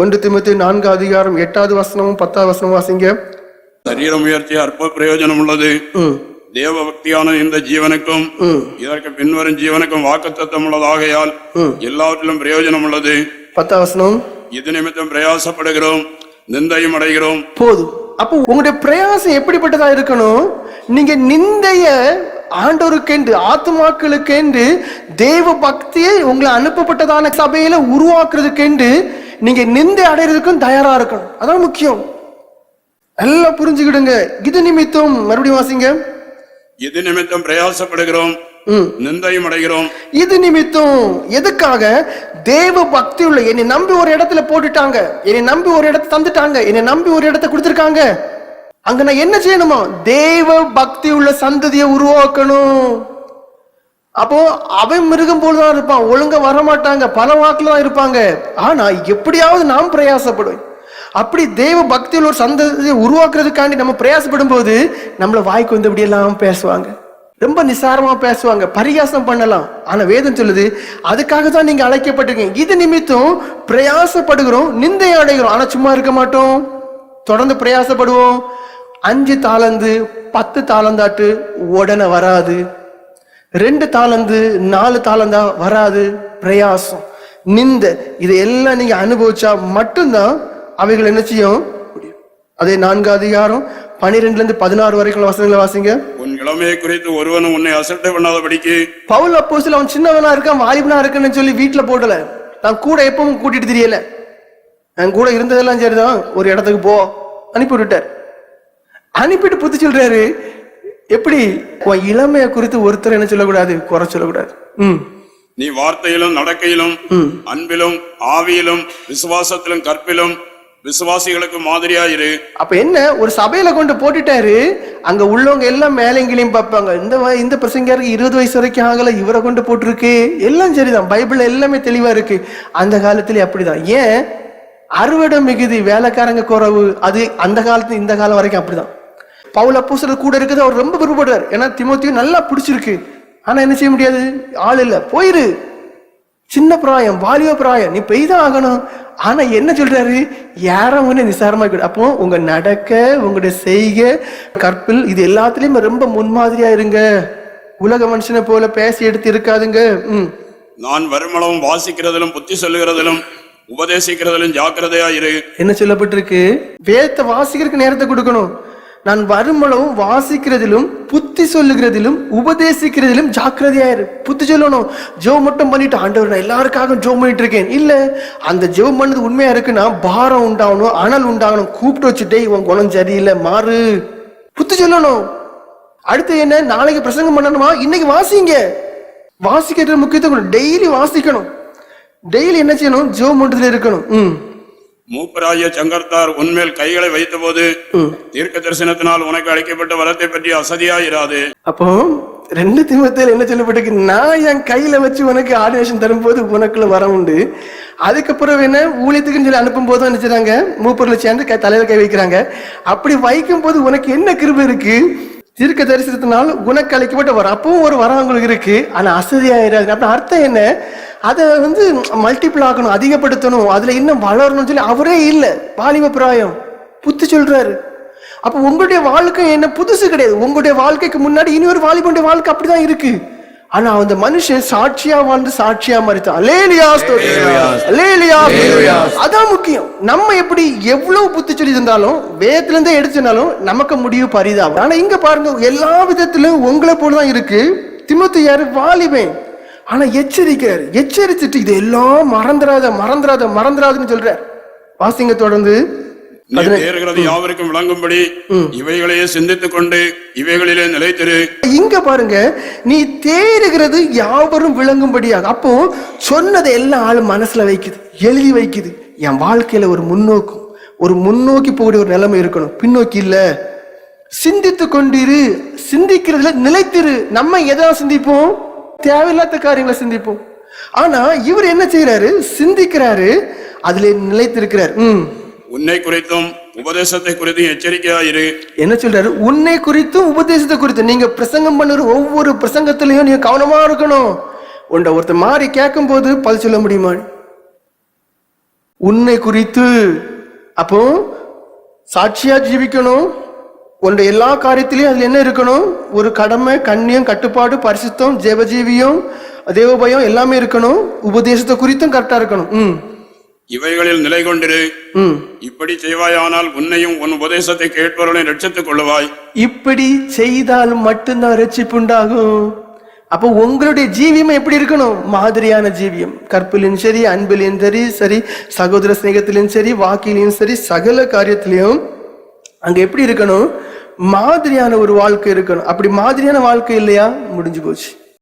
ஒன்று திமுத்தி நான்கு அதிகாரம் எட்டாவது வசனமும் பத்தாவது வசனமும் வாசிங்க. சரீர முயற்சி அற்ப பிரயோஜனம் உள்ளது. தேவ பக்தியான இந்த ஜீவனுக்கும் இதற்கு பின்வரும் ஜீவனுக்கும் வாக்குத்தத்தம் உள்ளதாகையால். எல்லாவற்றிலும் பிரயோஜனம் உள்ளது. பத்தாவது வசனம். இது நிமித்தம் பிரயாசப்படுகிறோம் நிந்தையும் அடைகிறோம். போதும். அப்போ உங்களுடைய பிரயாசம் எப்படிப்பட்டதா இருக்கணும்? நீங்க நிந்தைய ஆண்டோருக்கென்று ஆத்துமாக்களுக்கென்று தேவ பக்தியை உங்களை அனுப்பப்பட்டதான சபையில உருவாக்குறதுக்கென்று நீங்க நிந்தை அடைறதுக்கும் தயாரா இருக்கணும். அதான் முக்கியம். நல்லா புரிஞ்சுக்கிடுங்க. இது நிமித்தம் மறுபடியும் வாசிங்க. இது நிமித்தம் பிரயாசப்படுகிறோம். நிந்தையும் அடைகிறோம். இது நிமித்தம் எதுக்காக? தேவ பக்தி உள்ள என்னை நம்பி ஒரு இடத்துல போட்டுட்டாங்க. என்னை நம்பி ஒரு இடத்த தந்துட்டாங்க. என்னை நம்பி ஒரு இடத்த கொடுத்துருக்காங்க. அங்க நான் என்ன செய்யணுமா? தேவ பக்தி உள்ள சந்ததியை உருவாக்கணும். அப்போ அவன் மிருகம் போலதான் இருப்பான். ஒழுங்கா வரமாட்டாங்க. பல வாக்குல தான் இருப்பாங்க. ஆனா எப்படியாவது நாம் பிரயாசப்படுவேன் அப்படி தெய்வ பக்தியில் ஒரு சந்ததியை உருவாக்குறதுக்காண்டி நம்ம பிரயாசப்படும் போது நம்மள வாய்க்கு வந்து இப்படி எல்லாம் பேசுவாங்க. ரொம்ப நிசாரமா பேசுவாங்க. பரிகாசம் பண்ணலாம். ஆனா வேதம் சொல்லுது அதுக்காக தான் நீங்க அழைக்கப்பட்டிருக்கீங்க. இது நிமித்தம் பிரயாசப்படுகிறோம் நிந்தை அடைகிறோம். ஆனா சும்மா இருக்க மாட்டோம். தொடர்ந்து பிரயாசப்படுவோம். அஞ்சு தாளந்து பத்து தாளந்தாட்டு உடனே வராது. ரெண்டு தாளந்து நாலு தாளந்தா வராது. பிரயாசம். நிந்த இதை எல்லாம் நீங்க அனுபவிச்சா மட்டும்தான் அவைகள் என்ன செய்யும்? அதே நான்கு அதிகாரம் பனிரெண்டுல இருந்து பதினாறு வரைக்கும் வசனங்களை வாசிங்க. உன் இளமையை குறித்து ஒருவனும் உன்னை அசட்டை பண்ணாதபடிக்கு. பவுல் அப்போஸ்தலன் அவன் சின்னவனா இருக்கான் வாலிபனா இருக்குன்னு சொல்லி வீட்டுல போடல. நான் கூட எப்பவும் கூட்டிட்டு தெரியல. என் கூட இருந்ததெல்லாம் சரிதான். ஒரு இடத்துக்கு போ. அனுப்பி விட்டுட்டார். அனுப்பிட்டு புத்தி சொல்றாரு. எப்படி? உன் இளமையை குறித்து ஒருத்தர் என்ன சொல்லக்கூடாது? குறை சொல்லக்கூடாது. ம். நீ வார்த்தையிலும் நடக்கையிலும் அன்பிலும் ஆவியிலும் விசுவாசத்திலும் கற்பிலும் விசுவாசிகளுக்கு மாதிரியாயிரு அப்ப என்ன? ஒரு சபையில கொண்டு போட்டுட்டாரு. அங்க உள்ளவங்க எல்லாம் மேலங்கிலையும் பார்ப்பாங்க. இந்த இந்த பிரசங்கருக்கு இருபது வயசு வரைக்கும் ஆகல. இவரை கொண்டு போட்டிருக்கு. எல்லாம் சரிதான். பைபிள் எல்லாமே தெளிவா இருக்கு. அந்த காலத்துல அப்படிதான். ஏன்? அறுவடை மிகுதி வேலைக்காரங்க குறைவு அது அந்த காலத்துல இந்த காலம் வரைக்கும் அப்படிதான். பவுல் அப்போஸ்தலர் கூட இருக்குது அவர் ரொம்ப விருப்பப்படுறார் ஏன்னா திமோத்தியும் நல்லா பிடிச்சிருக்கு. ஆனா என்ன செய்ய முடியாது? ஆள் இல்ல. போயிரு. சின்ன பிராயம் வாலிப பிராயம். நீ பெய்தான் ஆகணும். ஆனா என்ன சொல்றாரு? யாரும் ஒண்ணு நிசாரமா இருக்கணும் அப்போ உங்க நடக்க உங்களுடைய செய்கை கற்பில் இது எல்லாத்துலயும் ரொம்ப முன்மாதிரியா இருங்க. உலக மனுஷனை போல பேசி எடுத்து இருக்காதுங்க. ம். நான் வருமளவும் வாசிக்கிறதிலும் புத்தி சொல்லுகிறதிலும் உபதேசிக்கிறதிலும் ஜாக்கிரதையாயிரு என்ன சொல்லப்பட்டிருக்கு? வேதத்தை வாசிக்கிறதுக்கு நேரத்தை கொடுக்கணும். நான் வருமளவும் வாசிக்கிறதிலும் புத்தி சொல்லுகிறதிலும் உபதேசிக்கிறதிலும் ஜாக்கிரதையாயிரு. புத்தி சொல்லணும். ஜோ மட்டும் பண்ணிட்டு ஆண்டவர் நான் எல்லாருக்காகவும் ஜோ பண்ணிட்டு இருக்கேன் இல்ல அந்த ஜோ பண்ணது உண்மையா இருக்குன்னா பாரம் உண்டாகணும் அனல் உண்டாகணும். கூப்பிட்டு வச்சுட்டே இவன் குணம் சரியில்லை மாறு. புத்தி சொல்லணும். அடுத்து என்ன? நாளைக்கு பிரசங்கம் பண்ணணுமா? இன்னைக்கு வாசிங்க. வாசிக்கிறது முக்கியத்துவம் டெய்லி வாசிக்கணும். டெய்லி என்ன செய்யணும்? ஜோ மண்டலத்தில் இருக்கணும். ம். மூப்பராய சங்கர்த்தார் உன்மேல் கைகளை வைத்தபோது ம். தீர்க்க தரிசனத்தினால் உனக்கு அளிக்கப்பட்ட வரத்தை பற்றி அசதியாயிராது. அப்போ ரெண்டு திமுத்தையில் என்ன சொல்லப்பட்டிருக்கு நான் என் கையில வச்சு உனக்கு ஆர்டினேஷன் தரும்போது உனக்குள்ள வரம் உண்டு. அதுக்கப்புறம் என்ன? ஊழியத்துக்குன்னு சொல்லி அனுப்பும் போது என்ன செய்றாங்க? மூப்பர்ல சேர்ந்து கை தலையில கை வைக்கிறாங்க. அப்படி வைக்கும் போது உனக்கு என்ன கிருபை இருக்கு? தீர்க்க தரிசனத்தினால் உனக்கு அழைக்கப்பட்ட வரம். அப்பவும் ஒரு வரம் உங்களுக்கு இருக்கு. ஆனா அசதியாயிராது. அப்ப அர்த்தம் என்ன? அதை வந்து மல்டிபிள் ஆக்கணும் அதிகப்படுத்தணும் அதுல இன்னும் வளரணும்னு சொல்லி அவரே இல்லை. வாலிப பிராயம். புத்தி சொல்றாரு. அப்ப உங்களுடைய வாழ்க்கை என்ன புதுசு கிடையாது. உங்களுடைய வாழ்க்கைக்கு முன்னாடி இனி ஒரு வாலிபனுடைய வாழ்க்கை அப்படிதான் இருக்கு. ஆனா அந்த மனுஷன் சாட்சியா வாழ்ந்து சாட்சியா மறித்தான் அலேலியா அலேலியா அதான் முக்கியம். நம்ம எப்படி எவ்வளவு புத்தி சொல்லி இருந்தாலும் வேதத்துல இருந்தே எடுத்துனாலும் நமக்கு முடிவு பரிதாபம். ஆனா இங்க பாருங்க எல்லா விதத்திலும் உங்களை போலதான் இருக்கு. திமுத்து யாரு வாலிபன். ஆனா எச்சரிக்கிறார் எச்சரிச்சுட்டு இது எல்லாம் மறந்துடாத மறந்துடாத மறந்துடாதுன்னு சொல்றார் வாசிங்க தொடர்ந்து. யாவருக்கும் விளங்கும்படி இவைகளையே சிந்தித்துக் கொண்டு இவைகளிலே நிலைத்திரு. இங்க பாருங்க. நீ தேறுகிறது யாவரும் விளங்கும்படியாக. அப்போ சொன்னதை எல்லாம் ஆளு மனசுல வைக்குது. எழுதி வைக்குது. என் வாழ்க்கையில ஒரு முன்னோக்கும் ஒரு முன்னோக்கி போகக்கூடிய ஒரு நிலைமை இருக்கணும். பின்னோக்கி இல்ல. சிந்தித்து கொண்டிரு சிந்திக்கிறதுல நிலைத்திரு. நம்ம எதை சிந்திப்போம்? தேவையில்லாத காரியங்களை சிந்திப்போம். ஆனா இவர் என்ன செய்யறாரு சிந்திக்கிறாரு. அதுல நிலைத்திருக்கிறார். ம். உன்னை குறித்தும் உபதேசத்தை குறித்தும் எச்சரிக்கையாயிரு என்ன சொல்றாரு? உன்னை குறித்தும் உபதேசத்தை குறித்தும். நீங்க பிரசங்கம் பண்ணுற ஒவ்வொரு பிரசங்கத்திலையும் நீங்க கவனமா இருக்கணும். உண்ட ஒருத்தர் மாறி கேட்கும் போது பதில் சொல்ல முடியுமா? உன்னை குறித்து. அப்போ சாட்சியா ஜீவிக்கணும். உன்னுடைய எல்லா காரியத்திலையும் அதுல என்ன இருக்கணும்? ஒரு கடமை கண்ணியம் கட்டுப்பாடு பரிசுத்தம் ஜெபஜீவியம் தேவபயம் எல்லாமே இருக்கணும். உபதேசத்தை குறித்தும் கரெக்டா இருக்கணும். ம். இவைகளில் நிலை கொண்டிரு. இப்படி செய்வாயானால் உன்னையும் உன் உபதேசத்தை கேட்பவர்களை ரட்சித்துக் கொள்ளுவாய். இப்படி செய்தால் மட்டும்தான் ரட்சிப்பு உண்டாகும். அப்போ உங்களுடைய ஜீவியம் எப்படி இருக்கணும்? மாதிரியான ஜீவியம். கற்பிலும் சரி அன்பிலும் சரி சரி சகோதர சிநேகத்திலும் சரி வாக்கிலையும் சரி சகல காரியத்திலையும் அங்கே எப்படி இருக்கணும்? மாதிரியான ஒரு வாழ்க்கை இருக்கணும். அப்படி மாதிரியான வாழ்க்கை இல்லையா? முடிஞ்சு போச்சு.